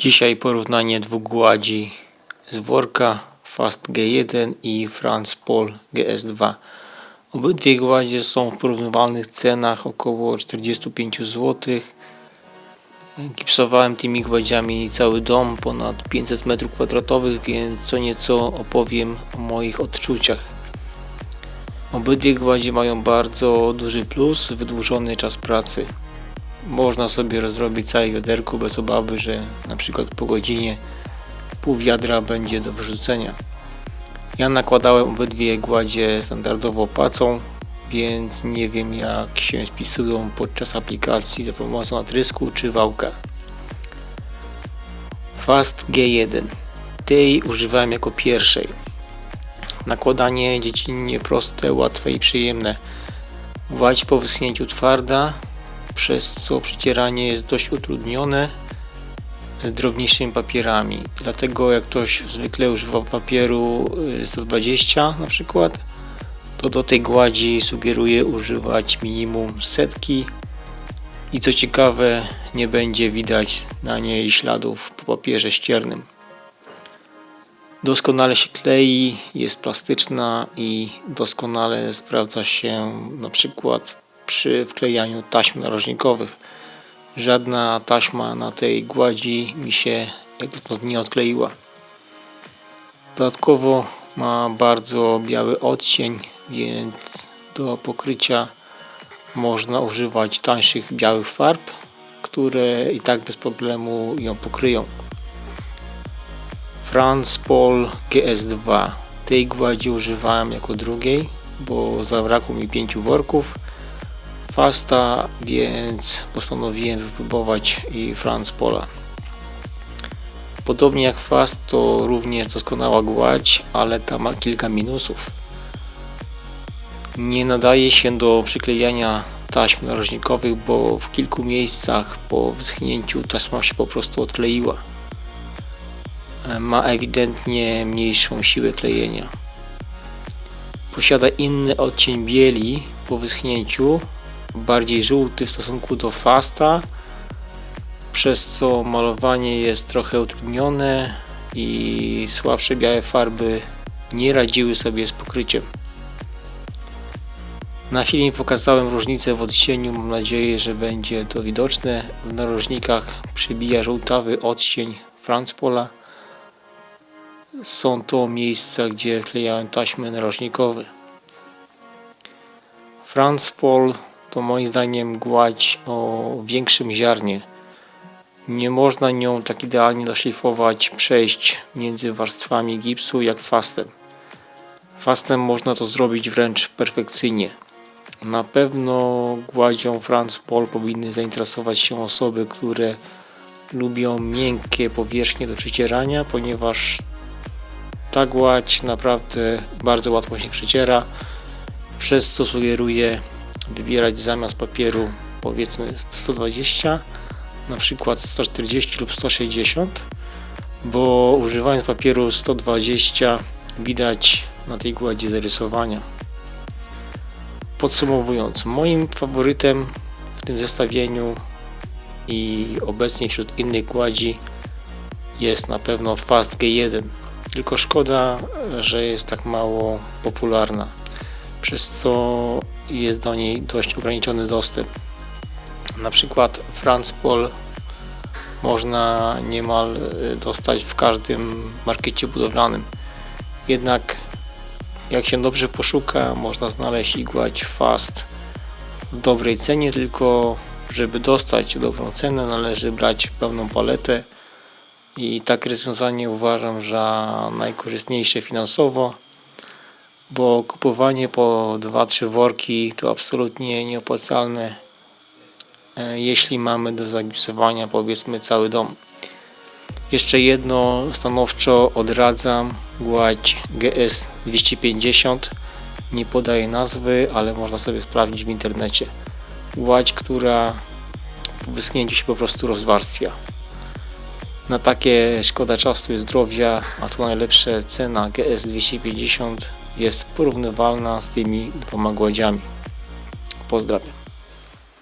Dzisiaj porównanie dwóch gładzi z worka Fast G1 i France Paul GS2. Obydwie gładzie są w porównywalnych cenach około 45 zł. Gipsowałem tymi gładziami cały dom, ponad 500 m2, więc co nieco opowiem o moich odczuciach. Obydwie gładzie mają bardzo duży plus, wydłużony czas pracy. Można sobie rozrobić całe wiaderko bez obawy, że na przykład po godzinie pół wiadra będzie do wyrzucenia. Ja nakładałem obydwie gładzie standardowo pacą, więc nie wiem jak się spisują podczas aplikacji za pomocą natrysku czy wałka. Fast G1 tej używałem jako pierwszej. Nakładanie dziecinnie proste, łatwe i przyjemne. Gładź po wyschnięciu twarda, przez co przecieranie jest dość utrudnione drobniejszymi papierami. Dlatego jak ktoś zwykle używa papieru y, 120 na przykład, to do tej gładzi sugeruję używać minimum setki i co ciekawe nie będzie widać na niej śladów po papierze ściernym. Doskonale się klei, jest plastyczna i doskonale sprawdza się na przykład przy wklejaniu taśm narożnikowych. Żadna taśma na tej gładzi mi się nie odkleiła. Dodatkowo ma bardzo biały odcień, więc do pokrycia można używać tańszych białych farb, które i tak bez problemu ją pokryją. France Paul GS2 tej gładzi używałem jako drugiej, bo zabrakło mi pięciu worków Więc postanowiłem wypróbować i France Pola. Podobnie jak Fast to również doskonała gładź, ale ta ma kilka minusów. Nie nadaje się do przyklejania taśm narożnikowych, bo w kilku miejscach po wyschnięciu taśma się po prostu odkleiła. Ma ewidentnie mniejszą siłę klejenia. Posiada inny odcień bieli po wyschnięciu, bardziej żółty w stosunku do Fasta, przez co malowanie jest trochę utrudnione i słabsze białe farby nie radziły sobie z pokryciem. Na filmie pokazałem różnicę w odcieniu, mam nadzieję, że będzie to widoczne. W narożnikach przybija żółtawy odcień Franzpola. Są to miejsca, gdzie wklejałem taśmy narożnikowe. Franz Paul to moim zdaniem gładź o większym ziarnie. Nie można nią tak idealnie doszlifować przejść między warstwami gipsu jak fastem. Fastem można to zrobić wręcz perfekcyjnie. Na pewno gładzią France Paul powinny zainteresować się osoby, które lubią miękkie powierzchnie do przecierania, ponieważ ta gładź naprawdę bardzo łatwo się przeciera, przez co sugeruję wybierać zamiast papieru powiedzmy 120 na przykład 140 lub 160 bo używając papieru 120 widać na tej gładzi zarysowania. Podsumowując moim faworytem w tym zestawieniu i obecnie wśród innych gładzi jest na pewno Fast G1 tylko szkoda, że jest tak mało popularna przez co jest do niej dość ograniczony dostęp. Na przykład France Paul można niemal e, dostać w każdym markecie budowlanym. Jednak jak się dobrze poszuka, można znaleźć igłać fast w dobrej cenie, tylko żeby dostać dobrą cenę należy brać pełną paletę i takie rozwiązanie uważam za najkorzystniejsze finansowo bo kupowanie po 2-3 worki to absolutnie nieopłacalne e, jeśli mamy do zagipsowania powiedzmy cały dom. Jeszcze jedno stanowczo odradzam gładź GS 250 nie podaję nazwy, ale można sobie sprawdzić w internecie. Gładź, która po wyschnięciu się po prostu rozwarstwia. Na takie szkoda czasu i zdrowia, a to najlepsza cena GS 250 jest porównywalna z tymi dwoma gładziami. Pozdrawiam.